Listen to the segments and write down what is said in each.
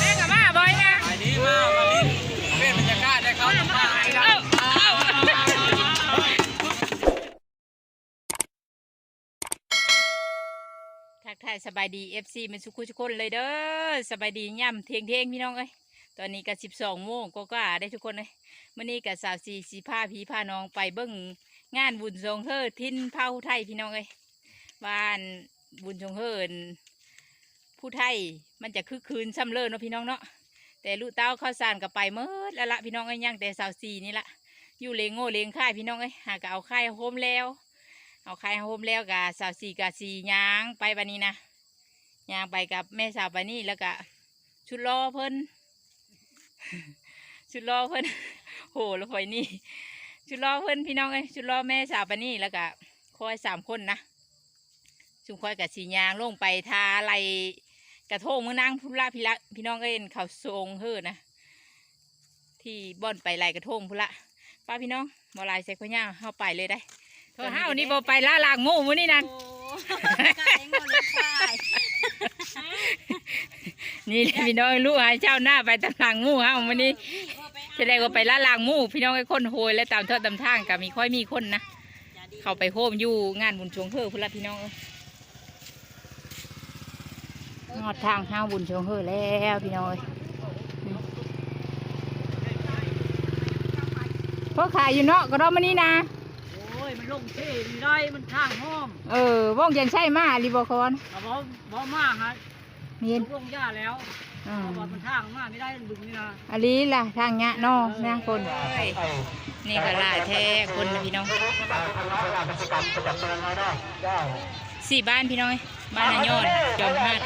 แม่กับมาบอยนะไอ้นี้มามาลิ้นเป็นบรรยากาศได้เขาต้องมาไอ้เราเอาเอาทักทายสบายดี FC เป็นสุขุทุกคนเลยเด้อสบายดีย่ำเทียงเทียงพี่น้องเอ้ยตอนนี้ก็สิบสองโมงก็ก็ได้ทุกคนเลยมื่อนี้กับสาวสีสีผ้าผีผ้าน้องไปเบิ้งงานบุญทรงเฮอทินเผาไทยพี่น้องเอ้ยบ้านบุญทรงเฮอ ผู้ไทยมันจะคึกคืนซ้ำเลิศเนาะพี่น้องเนาะแต่ลูกเต้าข้าวสารกับไปเมื่อล้วละพี่น้องเอ้ยยังแต่สาวสีนี่ละอยู่เลงโง่เลงค่ายพี่น้องเอ้หากเอาค่ายโฮมแล้ว เอาค่ายโฮมแล้วกะสาวสีกะสียางไปบันนี้นะยางไปกับแม่สาวบันนี้แล้วก็ชุดรอเพิ่นชุดรอเพิ่นโหแล้วคอยนี่ชุดรอเพิ่นพี่น้องเอ้ชุดรอแม่สาวปานนี่แล้วก็คอยสามคนนะชุมคอยกับสียางลงไปทาไหล กระทงมือนางพุละพี่ละพี่น้องเอ้ยเขาทรงเฮอนะที่บ่อนไปไหลกระทงพุละป้าพี่น้องบ่หลายใส่ข้าวย่างเข้าไปเลยได้โทษห้าวันนี้บ่ไปล่าลางงูมื้อนี้นั่นโอ้ไก่หมดเลยค่ะนี่แหละพี่น้องลูกหายเจ้าหน้าไปตามลางงูเฮามื้อนี้แสดงว่าไปล่าลางงูพี่น้องไอ้คนโหยและตามเทอดตามทางก็มีค่อยมีคนนะเข้าไปโฮมอยู่งานบุญชวงเฮอพุ่นละพี่น้อง เอ้ยงอดทางห้าวบุญชวงเฮอแล้วพี่น้องเอ้ยอืมพวกขายอยู่เนาะก็รอมานี่นะโอ้ยมันลงเท่มีได้มันข้างห้อมเออว่องยังใช่มารีบอคอนเอาบ่บ่มาฮะเมียนลงหญ้าแล้วอืมเอาบ่มันทางมาไม่ได้ดึงนี่นะอันนี้ล่ะทางเงี้ยเนอนะคนนี่ก็ลายแท้คนนะพี่น้อง สี่บ้านพี่น้องเอ้ยบ้านนายอดจอมฮัด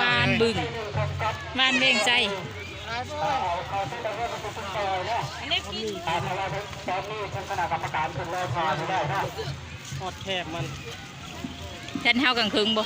บ้านบึง บ้านเบ่งใจอันนี้กินทอดแทบมันฉันเฮากลางคืนบ่บ้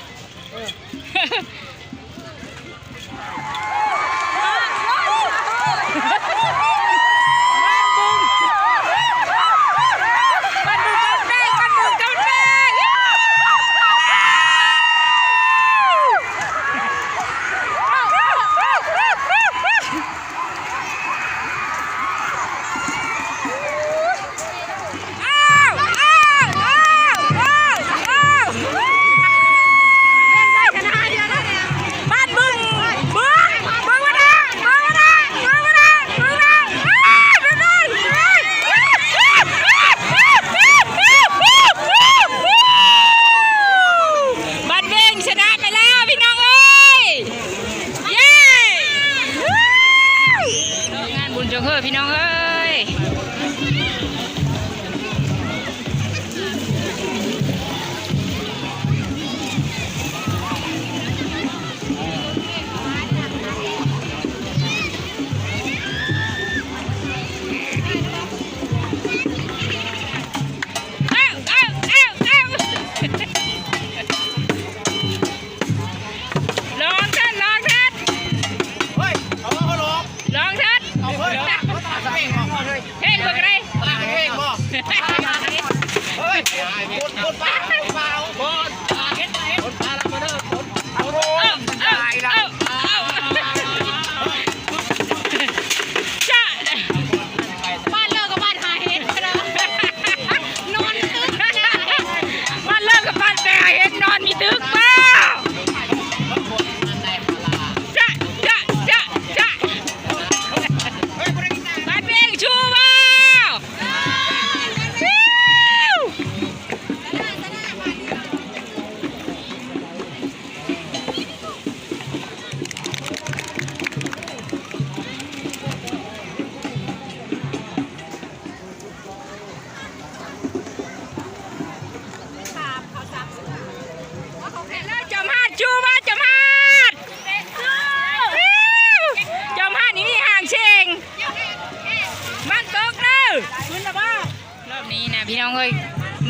ห็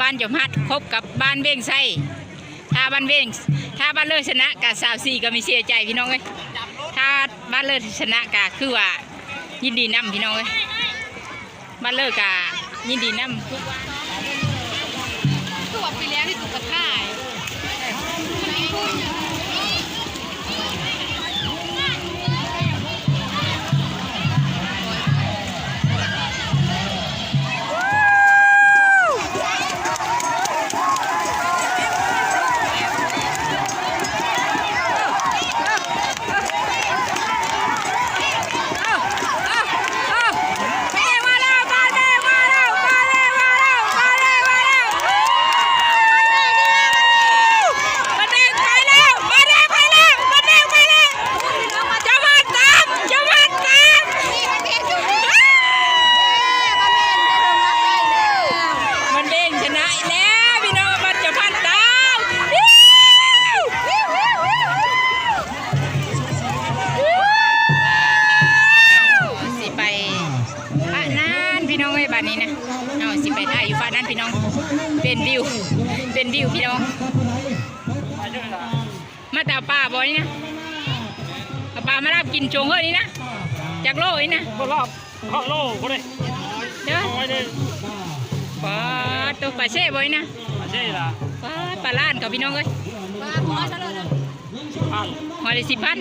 บ้านจมฮัดคบกับบ้านเว้งไส้ถ้าบ้านเว้งถ้าบ้านเลิศชนะกับสาวสี่ก็มีเสียใจพี่น้องเลยถ้าบ้านเลิศชนะก็คือว่ายินดีนำพี่น้องเลยบ้านเลิศกะยินดีนำตัวไปแล้วที่ถูกกระท่า วิว เป็นวิวพี่น้อง มาแต่เอาปลาบ่อยนี่นะเอาปลามาลาบกินโจงเฮ้ยนี่นะ จากโลกนี่นะก็รอบเข้าโลกก็ได้เด้อน้อยเลยปลาตัวปลาเช่บ่อยนะมาใช่ละปลาปลาล้านกับพี่น้องเอ้ยปลาหอยซะเลยนะพังหอยละสิบพัน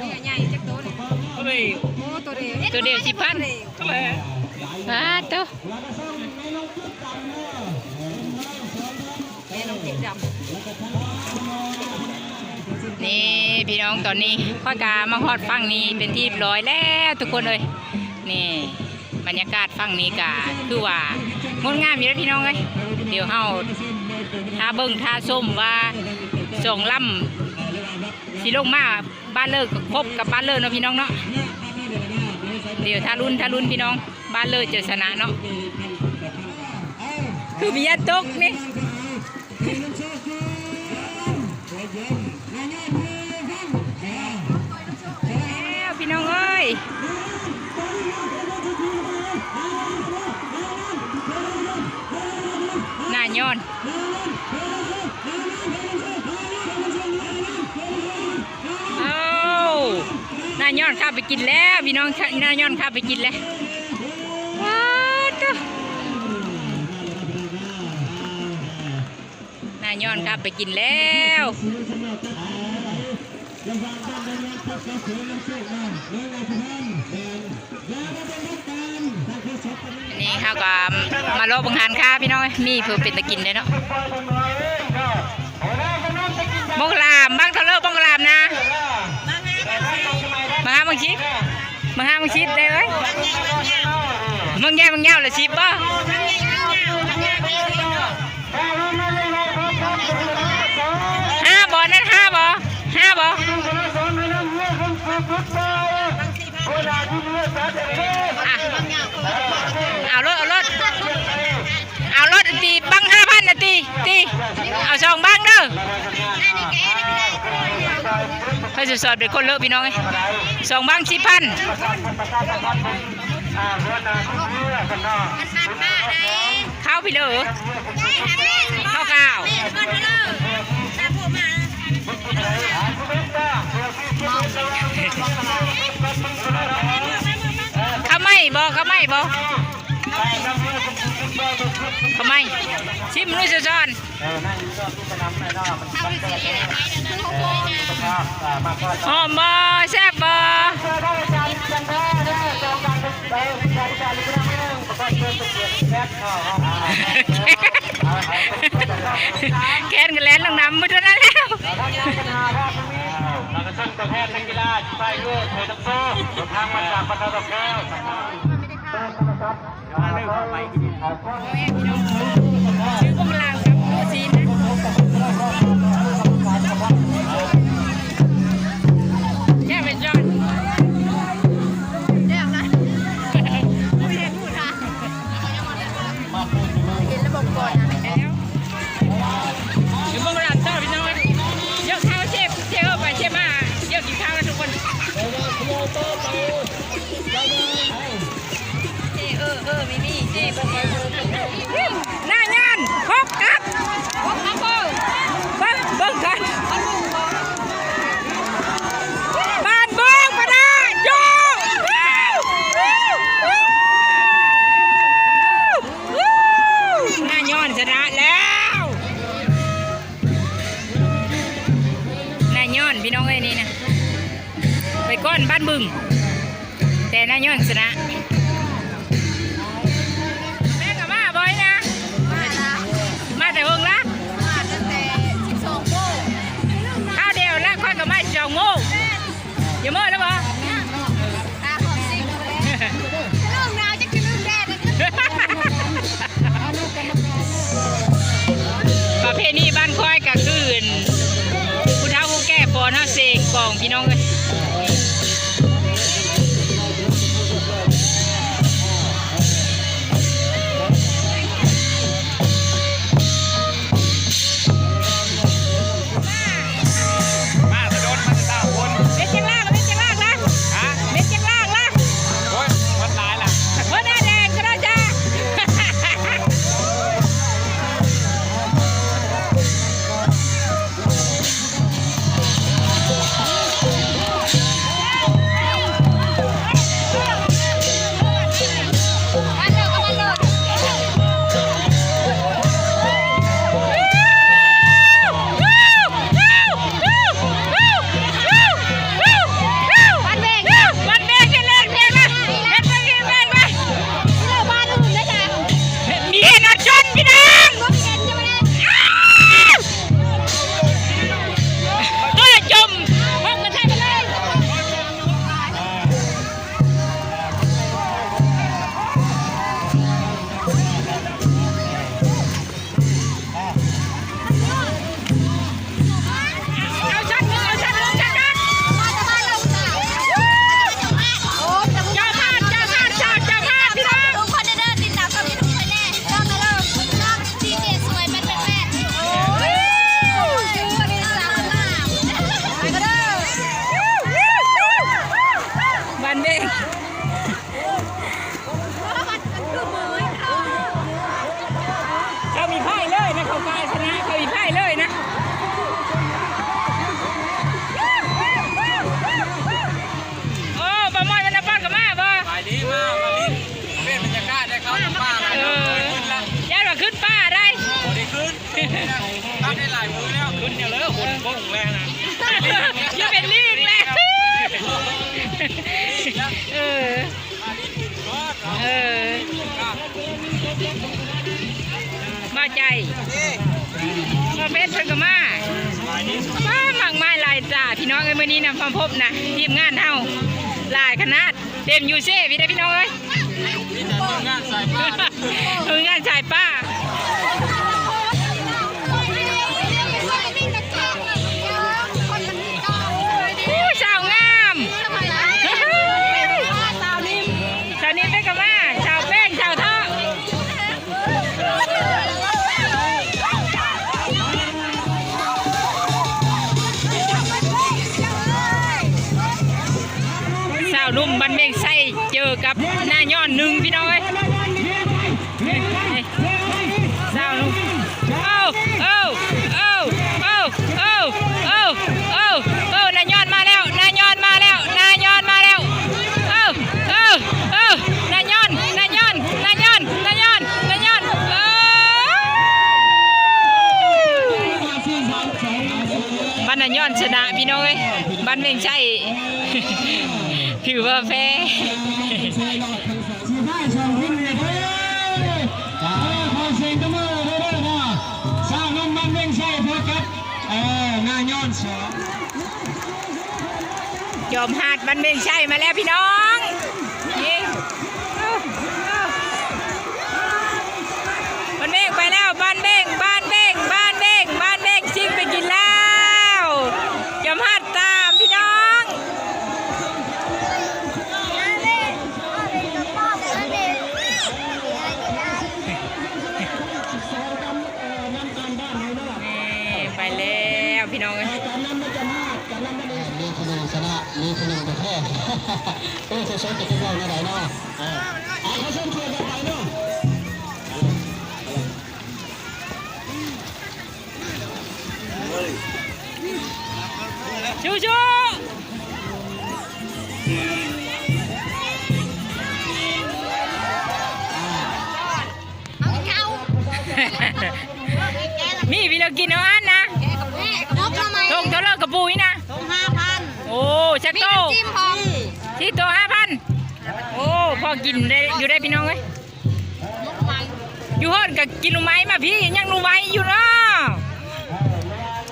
นี่ใหญ่จักตัวนี่ก็เลยโอ้ตัวเดียวตัวเดียวสิบพันก็เลยปลาตัว แม่ ดำนี่พี่น้องตอนนี้ข้อกามาฮอดฟังนี้เป็นที่ร้อยแล้วทุกคนเลยนี่บรรยากาศฟังนี้กาคือว่างดงามอยู่แล้วพี่น้องเอ้ยเดี๋ยวเฮาท่าเบิ่งท่าส้มว่าส่งล่ำสิลงมาบ้านเลิกครบกับบ้านเลิกเนาะพี่น้องเนาะเดี๋ยวท่ารุ่นท่ารุ่นพี่น้อง บ้านเลิกจะชนะเนาะคือมียาตกนี่ หน้าย้อนเอาหน้าย้อนข้าไปกินแล้วพี่น้องหน้าย้อนข้าไปกินแล้วว้าวจ้ะหน้าย้อนข้าไปกินแล้ว นี้เขาก็มาโลบังหารค่าพี่น้องเอ้ยมีเพื่อเป็นตะกินเลยเนาะบงกลามบ้างเทะเลบงกลามนะมาหาบางชิดมาหาบางชิปได้เอ้ยมึงแง่มึงเงาเลยชิปป่ะ ถเอารถตีบังห้าพันนะตีตีเอาสองบังเด้อพื่อสอดเป็นคนเลอะพี่น้องไงสองบังสิบพันข้าวพี่เลอข้าวข้าวข้าไม่บอข้าไม่บอข้าวไหม่ชิมรู้จะจอนหอมบอแซ่บบอแกนกันแล้วลงน้ำมือเท่านั้นแล้วเราก็ช่างตัวแพทย์นักกีฬาไปด้วยเคยต้องโซ่ทางมาจากพัทลุงแก้ว มาเรื่องของไปกินชื่อพวกเรา สกกล่ องพี่น้องเอ้ยบ้งแล้วนะอย่าเป็นลิงแล้วเออเออมาใจมาเพชรเพิ่นก็มามาหมักไม้ลายจ้าพี่น้องเอ้ยมื้อนี้นำความพบนะทีมงานเฮาลายขนาดเต็มยูเซ่พี่ได้พี่น้องเอ้ยงานใส่ผ้าเอองานชายป้า อนหนึ่งพี่น้องเอ้ยสาวนุ่มเอ้าเอ้าเอ้าเอ้าเอ้าเอ้าเอ้าเอ้านายยอดมาแล้วนายยอดมาแล้วนายยอดมาแล้วเอ้าเอ้าเอ้านายยอดนายยอดนายยอดนายยอดนายยอดเอ้บ้านนายยอดชนะพี่น้องเอ้ยบ้านเมงใช่ถือว่าแพ้ อมหาดมันไม่ใช่มาแล้วพี่น้อง มีพี่เรากินเอาอันนะทงเท่าเลิกกับปุยนะโอ้ชักโตที่ตัวห้าพันโอ้พอกินได้อยู่ได้พี่น้องเอ้ยอยู่ฮอดกับกินลูกไม้มาพี่ยังลูกไม้อยู่เนาะ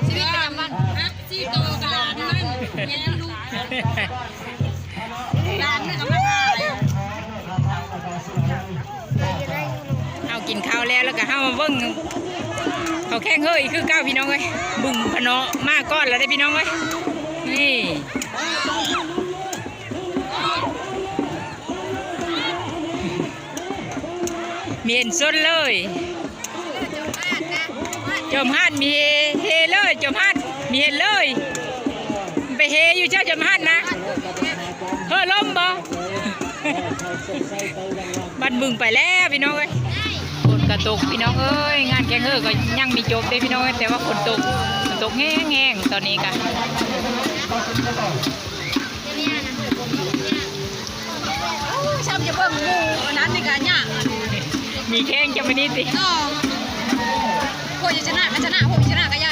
ชีวิตประจำวันฮะชีวิตโตกับหลานนั่นแย่ลูก กินข้าวแล้วแล้วก็เฮามาเบิ่งเขาแข่งเฮ้ยคือเก้าพี่น้องเอ้ยบึ้งพนาะมาก้อนแล้วได้พี่น้องเอ้ยนี่เมีเห็นส้นเลยจมฮัดมีเฮเฮเลยจมฮัดมีเห็นเลย ไปเฮอยู่เจ้าจมฮัดนะเฮ้ล้มบ่บันบึงไปแล้วพี่น้องเอ้ย กระตกพี่น้องเอ้ยงานแกงเฮอก็ยังมีจบได้พี่น้องแต่ว่าฝนตกฝนตกแห้งแงๆตอนนี้กันชอบจะเบิ่งหมูนั้นนี่กันเนี่ยมีแข้งจะไม่นี่สิก็พวกจะชนะก็ชนะพวกชนะก็ย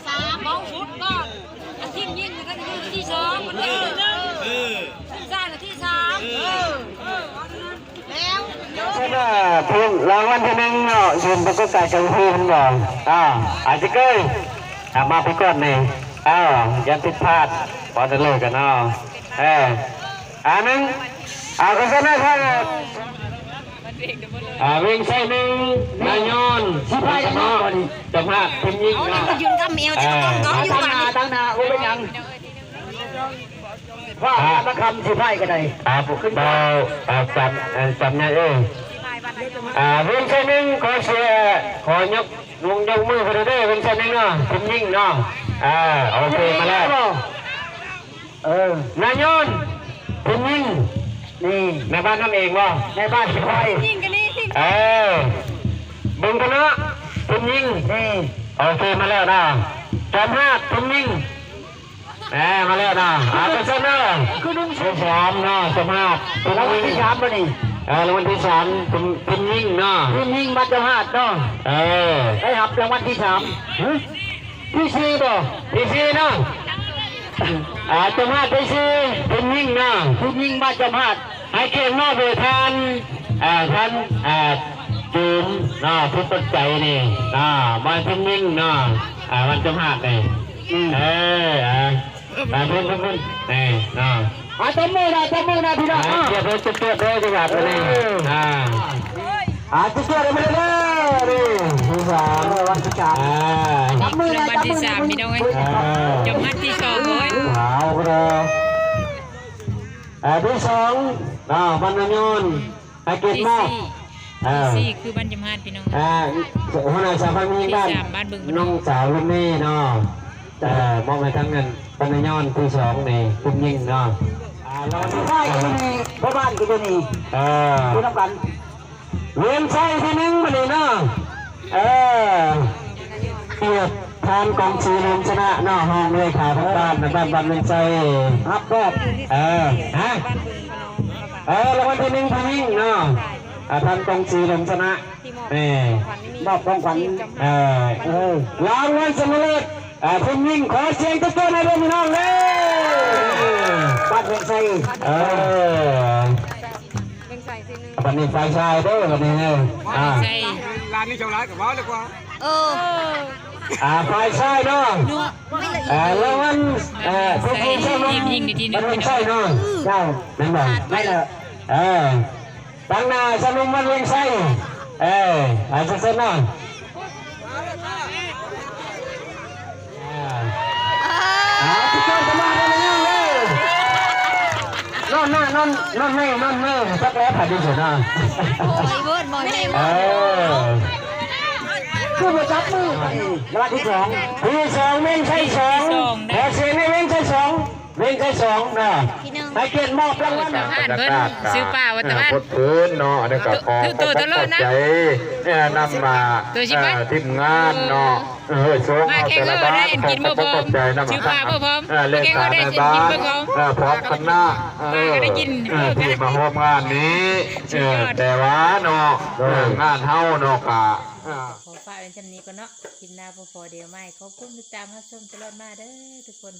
ที่สามเบาชุดก็อาทิตย์ยิ่งก็ยิ่งที่สองมันเป็นที่หนึ่งที่สามที่สามแล้วก็ทีมรางวัลที่หนึ่งเนาะยืนประกอบการจังพีมันบอกอ่าอาจจะเกยมาพี่ก่อนนี่อ้าวยันผิดพลาดพอจะเลิกกันเนาะเอออ่าหนึ่งอ่าก็ชนะท่าน อ่าวิ่งใส่หนึ่งนายยอนสบายนอนจะพลาดคุณยิงนะยืนกับเมลจะต้องก้องอยู่บ้านตั้งนาอุ้ยยังว่าตั้งคำสิไพ่ก็ได้อ่าปุ๊ขึ้นเบาอ่าจำอ่าจำนายเอ้ยอ่าเวียงชัยหนึ่งขอเชียร์ขอยกลงยกมือกันเด้อเวียงชัยหนึ่งเนาะคุณยิ่งเนาะอ่าโอเคมาแล้วเออนายนคุณยิ่ง นี่ในบ้านนั่นเองวะในบ้านสิคอยยิ่งกันนี่เออบึงคณะคุณยิ่งนี่โอเคมาแล้วนะจอมห้าคุณยิ่งแหมมาแล้วนะอาเป็นเซนเนอร์คือนุ่งสามเนาะจอมห้าคุณยิ่งที่สามป่ะนี่เออรางวัลที่สามคุณคุณยิ่งเนาะคุณยิ่งบัตรจอมห้าเนาะเออได้รับรางวัลที่สามที่สี่บ่ที่สี่เนาะ อาจอมห้าที่สี่คุณยิ่งเนาะคุณยิ่งบัตรจอมห้าให้เก่งมากเลยท่านอ่าท่านอ่าจูนน่าทุกต้นใจนี่น่ามันทุ่งนิ่งน่าอ่ามันจมหักนี่เอออ่าอ่าเพิ่นเพิ่นเพิ่นนี่น่าอ่าจมือนะจมือนะพี่น้องอ่าเดี๋ยวเพิ่นจะเปิดเลยจังหวัดนี้อ่าอ่าจะเปิดเลยเลย นี่ที่สามวันที่สามอ่านี่คือรางวัลที่สามพี่น้องเอ้ยจมฮัดที่สองโอ้ยขาวก็ได้อ่าที่สองน่าบรรณยนต์ให้เกียรติที่มากสี่อ่าที่สี่คือบ้านจมฮัดพี่น้องอ่าหัวหน้าสาพันธ์มีบ้านที่สามบ้านบึงพนมน้องสาวรุ่นนี้เนาะแต่มองไปทั้งเงินปัญญอนที่สองนี่คุณยิ่งเนาะอ่าเราที่ใช่ก็นี่พ่อบ้านก็จะนี่เออคุณน้ำกัน เวียนไส้ที่หนึ่งมาเลยเนาะเออเกียรติทานกองชีลมชนะเนาะห้องเลยขาทั้งบ้านในบ้านบ้านเวียนไส้ครับก็เออฮะเออรางวัลที่หนึ่งพี่ยิ่งเนาะอ่าทำกองสีลมชนะนี่มอบของขวัญเออเออรางวัลสมรสอ่าพี่ยิ่งขอเสียงตะโกนให้ด้วยพี่น้องเลยปัดเป็นไฟเออ บันนี้ไฟชายเด้อวันนี้เนี่ยอ่าร้านนี้ชาวร้านกับว้าวเลยกว่าเอออ่าไฟชายเนาะไม่ละเอียดอ่ารางวันเอ่อทุกคนใช่ไหมทีมยิงมันเป็นชายน้องเนาะใช่นั่นแหละไม่ละเออตั้งหน้าสนุมมันเลี้ยงไส้เอออาจจะเส้นเนาะอ่าอ่าทุกคนจะมาได้เลยเลยน อนหน้านอนนอนไม่นอนไม่สักแล้วผ่านดีสุดนะโอ้ยเวิร์ดมอนเลยเออคือมาจับมือรางวัลที่สองที่สองไม่ใช่สองแต่เสียงให้ เม่งใช่สองเม่งใช่สองนะพี่นึงให้เกียรติมอบรางวัลอ่านเพิ่นซื้อป่าวัตะวันพดพื้นเนาะนี่ก็ขอคือตัวตัวโลดนะใจเนี่ยนำมาตัวชิบะเอ่อทีมงานเนาะเออโชว์มาเอาแค่แต่เอละอบ้าได้นเอ็นขอกินบ่พร้อมขอบใจนำชื่อป่าบ่พร้อมเออเลแค่ขาก็ได้ในเอ็นบ้ากินนบ่พร้อมเออพร้อมคณะเอป้าอก็ได้กินเออที่มาร่วมงานนี้เออแต่ว่าเนาะเอองานเฮาเนาะกะเออขอฝากเป็นจำนี้ก่อนเนาะคลิปหน้าพอพอเดียวไม่ขอบคุณติดตามรับชมตลอดมาเด้อทุกคน